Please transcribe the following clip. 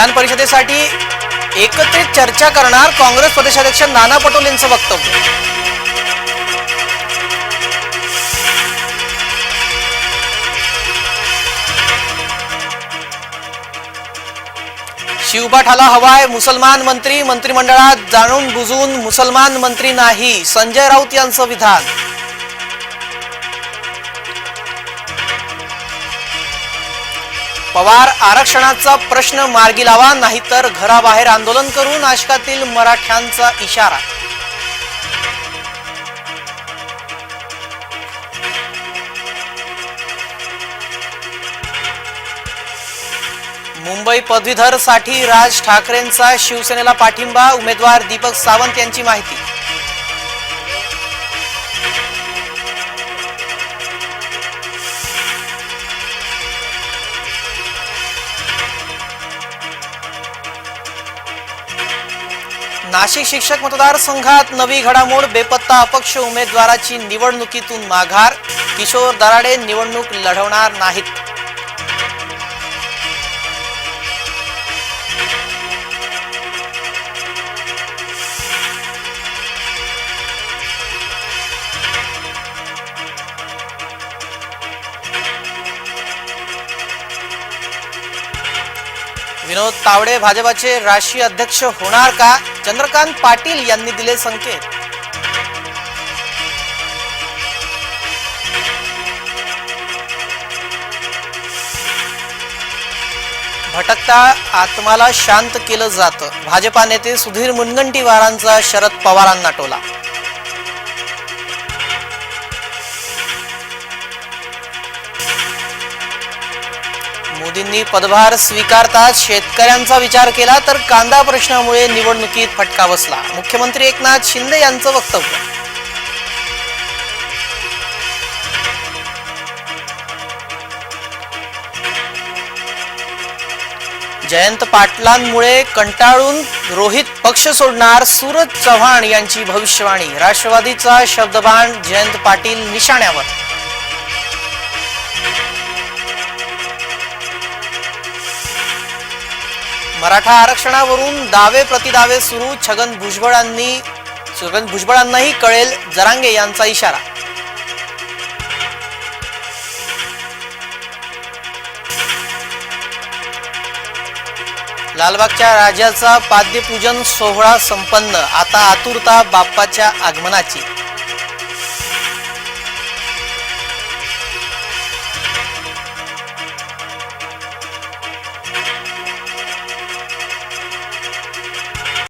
विधान परिषदेसाठी एकत्रित चर्चा करणार काँग्रेस प्रदेशाध्यक्ष नाना पटोलेंचं वक्तव्य. शिवबाठाला हवाय मुसलमान मंत्री मंत्रिमंडळात जाणून बुजून मुसलमान मंत्री नाही संजय राऊत यांचं विधान. पवार आरक्षणाचा प्रश्न मार्गी लावा नाहीतर घराबाहेर आंदोलन करू नाशकातील मराठ्यांचा इशारा. मुंबई पदवीधरसाठी राज ठाकरेंचा शिवसेनेला पाठिंबा उमेदवार दीपक सावंत यांची माहिती. नाशिक शिक्षक मतदारसंघात नवी घडामोड बेपत्ता अपक्ष उमेदवाराची निवडणुकीतून माघार. किशोर दराडे निवडणूक लढवणार नाहीत. विनोद तावडे भाजपाचे राष्ट्रीय अध्यक्ष होणार का? चंद्रकांत पाटील यांनी दिले संकेत. भटकता आत्माला शांत केलं जातं. भाजपा नेते सुधीर मुनगंटीवारांचा शरद पवारांना टोला मोदींनी पदभार स्वीकारताच शेतकऱ्यांचा विचार केला तर कांदा प्रश्नामुळे निवडणुकीत फटका बसला. मुख्यमंत्री एकनाथ शिंदे यांचं वक्तव्य. जयंत पाटलांमुळे कंटाळून रोहित पक्ष सोडणार सूरज चव्हाण यांची भविष्यवाणी. राष्ट्रवादीचा शब्दबाण जयंत पाटील निशाण्यावर. मराठा आरक्षणावरून दावे प्रतिदावे सुरू. छगन भुजबळांनी छगन भुजबळांनाही कळेल जरांगे यांचा इशारा. लालबागच्या राजाचा पाद्यपूजन सोहळा संपन्न. आता आतुरता बाप्पाच्या आगमनाची.